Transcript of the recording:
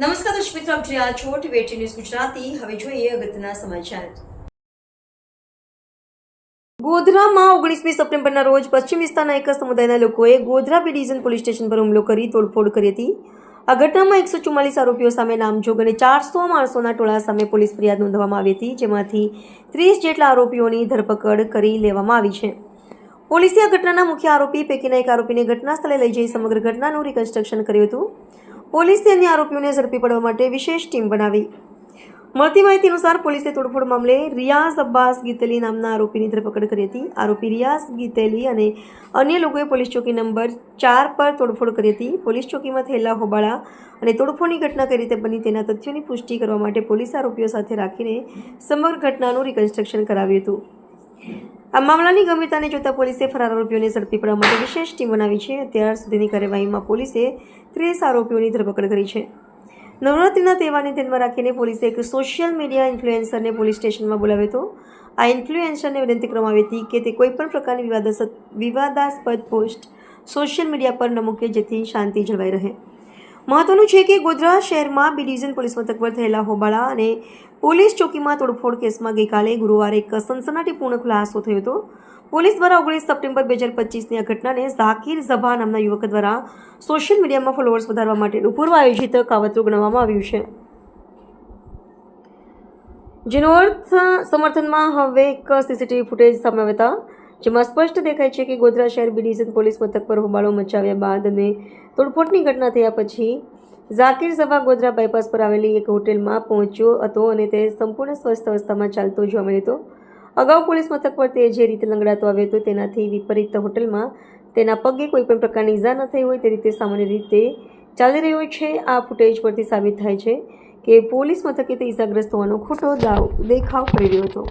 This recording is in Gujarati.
નમસ્કાર દર્શક મિત્રો, આપ જોઈ રહ્યા છો ટીવી ન્યૂઝ ગુજરાતી. હવે જોઈએ અગત્યના સમાચાર. ગોધરામાં ઓગણીસમી સપ્ટેમ્બરના રોજ પશ્ચિમ વિસ્તારના એક સમુદાયના લોકોએ Godhra B division police station પર હુમલો કરી તોડફોડ કરી હતી. આ ઘટનામાં એકસો ચુમ્માલીસ આરોપીઓ સામે નામજોગ અને ચારસો માણસોના ટોળા સામે પોલીસ ફરિયાદ નોંધવામાં આવી હતી, જેમાંથી ત્રીસ જેટલા આરોપીઓની ધરપકડ કરી લેવામાં આવી છે. પોલીસે આ ઘટનાના મુખ્ય આરોપી પૈકીના એક આરોપીને ઘટના સ્થળે લઈ જઈ સમગ્ર ઘટનાનું રિકન્સ્ટ્રક્શન કર્યું હતું. પોલીસે અન્ય આરોપીઓને ઝડપી પડવા માટે વિશેષ ટીમ બનાવી. મળતી માહિતી અનુસાર પોલીસે તોડફોડ મામલે રિયાઝ અબ્બાસ ગીતલી નામના આરોપીની ધરપકડ કરી હતી. આરોપી રિયાઝ ગીતેલી અને અન્ય લોકોએ પોલીસ ચોકી નંબર ચાર પર તોડફોડ કરી હતી. પોલીસ ચોકીમાં થયેલા હોબાળા અને તોડફોડની ઘટના કઈ રીતે બની તેના તથ્યોની પુષ્ટિ કરવા માટે પોલીસ આરોપીઓ સાથે રાખીને સમગ્ર ઘટનાનું રિકન્સ્ટ્રક્શન કરાવ્યું હતું. આ મામલાની ગંભીરતાને જોતા પોલીસે ફરાર આરોપીઓને ઝડપી પડવા માટે વિશેષ ટીમ બનાવી છે. અત્યાર સુધીની કાર્યવાહીમાં પોલીસે ત્રીસ આરોપીઓની ધરપકડ કરી છે. નવરાત્રિના તહેવારને ધ્યાનમાં રાખીને પોલીસે એક સોશિયલ મીડિયા ઇન્ફ્લુએન્સરને પોલીસ સ્ટેશનમાં બોલાવ્યો હતો. આ ઇન્ફ્લુએન્સરને વિનંતી કરવામાં આવી હતી કે તે કોઈપણ પ્રકારની વિવાદાસ્પદ પોસ્ટ સોશિયલ મીડિયા પર ન મૂકે જેથી શાંતિ જળવાઈ રહે. મહત્વનું છે કે ગોધરા શહેરમાં બી ડિવિઝન પોલીસ મથક પર થયેલા હોબાળા અને પોલીસ ચોકીમાં તોડફોડ કેસમાં ગઈકાલે ગુરુવારે એક સનસનાટીપૂર્ણ ખુલાસો થયો હતો. પોલીસ દ્વારા ઓગણીસ સપ્ટેમ્બર બે હજાર પચીસની આ ઘટનાને ઝાકીર ઝભા નામના યુવક દ્વારા સોશિયલ મીડિયામાં ફોલોઅર્સ વધારવા માટેનું પૂર્વ આયોજિત કાવતરું ગણવામાં આવ્યું છે. જેનો અર્થ સમર્થનમાં હવે એક સીસીટીવી ફૂટેજ સામે આવ્યા હતા. જેમાં સ્પષ્ટ દેખાય છે કે ગોધરા શહેર બી ડિવિઝન પોલીસ મથક પર હોબાળો મચાવ્યા બાદ અને તોડફોડની ઘટના થયા પછી ઝાકીર ઝભા ગોધરા બાયપાસ પર આવેલી એક હોટેલમાં પહોંચ્યો હતો અને તે સંપૂર્ણ સ્વસ્થ અવસ્થામાં ચાલતો જોવા મળ્યો હતો. અગાઉ પોલીસ મથક પર તે જે રીતે લંગડાતો આવ્યો હતો તેનાથી વિપરીત હોટેલમાં તેના પગે કોઈપણ પ્રકારની ઈજા ન થઈ હોય તે રીતે સામાન્ય રીતે ચાલી રહ્યો છે. આ ફૂટેજ પરથી સાબિત થાય છે કે પોલીસ મથકે તે ઈજાગ્રસ્ત હોવાનો ખોટો દાવ દેખાવ કરી રહ્યો હતો.